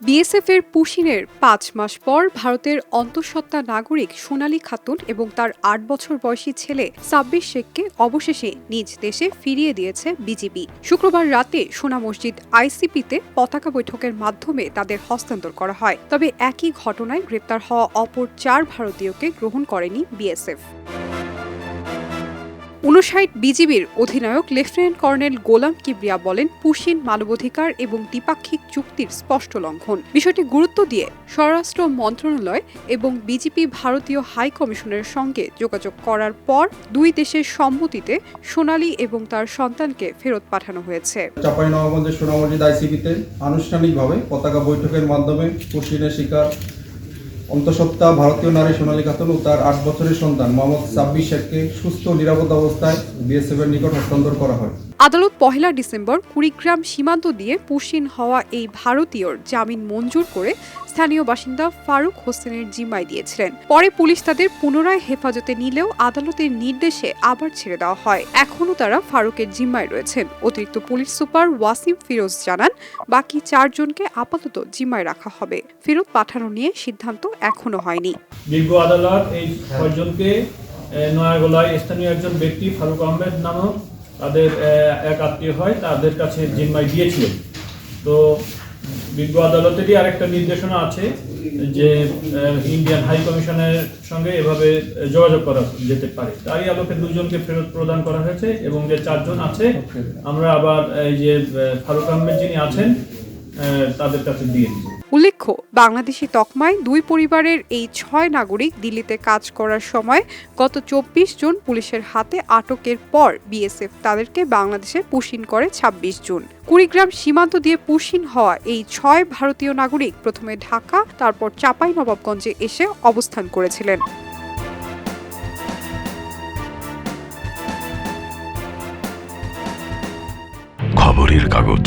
BSF এর পুশিনের পাঁচ মাস পর ভারতের অন্তঃসত্ত্বা নাগরিক সোনালী খাতুন এবং তার আট বছর বয়সী ছেলে সাব্বির শেখকে অবশেষে নিজ দেশে ফিরিয়ে দিয়েছে বিজিবি শুক্রবার রাতে সোনা মসজিদ আইসিপিতে পতাকা বৈঠকের মাধ্যমে তাদের হস্তান্তর করা হয়। তবে একই ঘটনায় গ্রেপ্তার হওয়া অপর চার ভারতীয়কে গ্রহণ করেনি বিএসএফ উনষাট বিজিবির অধিনায়ক লেফটেন্যান্ট কর্নেল গোলাম কিবরিয়া বলেন পুশিন মানবাধিকার এবং দ্বিপাক্ষিক চুক্তির স্পষ্ট লঙ্ঘন। বিষয়টি গুরুত্ব দিয়ে স্বরাষ্ট্র মন্ত্রণালয় এবং বিজেপি ভারতীয় হাই কমিশনের সঙ্গে যোগাযোগ করার পর দুই দেশের সম্মতিতে সোনালী এবং তার সন্তানকে ফেরত পাঠানো হয়েছে। চাপাই নবাবগঞ্জের সোনামসজিদ আইসিপিতে আনুষ্ঠানিকভাবে পতাকা বৈঠকের মাধ্যমে পুশিনের শিকার অন্তঃসত্ত্বা ভারতীয় নারী সোনালী খাতুন ও তার আট বছরের সন্তান মোহাম্মদ সাব্বির শেখকে সুস্থ নিরাপদ অবস্থায় বিএসএফ এর নিকট হস্তান্তর করা হয়। আদালত পহেলা ডিসেম্বর কুড়িগ্রাম সীমান্ত দিয়ে পুশিন হওয়া এই ভারতীয়র জামিন মঞ্জুর করে স্থানীয় বাসিন্দা ফারুক হোসেনের জিম্মায় দিয়েছিলেন। পরে পুলিশ তাদের পুনরায় হেফাজতে নিলেও আদালতের নির্দেশে আবার ছেড়ে দেওয়া হয়। এখনও তারা ফারুকের জিম্মায় রয়েছেন। অতিরিক্ত পুলিশ সুপার ওয়াসিম ফিরোজ জানান, বাকি চারজনকে আপাতত জিম্মায় রাখা হবে। ফেরত পাঠানো নিয়ে সিদ্ধান্ত এখনও হয়নি। বিজ্ঞ আদালত এই ছয়জনকে নয়াগলায় স্থানীয় একজন ব্যক্তি ফারুক আহমেদ নামক তাদের এক আত্মীয় হয় তাদের কাছে জিম্মায় দিয়েছিলেন তো বিজ্ঞ আদালতেরই আরেকটা নির্দেশনা আছে যে ইন্ডিয়ান হাই কমিশনের সঙ্গে এভাবে যোগাযোগ করা যেতে পারে। তারই আলোকে দুজনকে ফেরত প্রদান করা হয়েছে এবং যে চারজন আছে আমরা আবার এই যে ফারুক আহমেদ যিনি আছেন তাদের কাছে দিয়ে দিচ্ছি উল্লেখ্য বাংলাদেশি তকমায় দুই পরিবারের এই ছয় নাগরিক দিল্লিতে কাজ করার সময় গত চব্বিশ জন পুলিশের হাতে আটকের পর বিএসএফ তাদেরকে বাংলাদেশে পুশিন করে ২৬ জুন। কুড়িগ্রাম সীমান্ত দিয়ে পুশিন হওয়া এই ছয় ভারতীয় নাগরিক প্রথমে ঢাকা তারপর চাপাই নবাবগঞ্জে এসে অবস্থান করেছিলেন। খবরের কাগজ।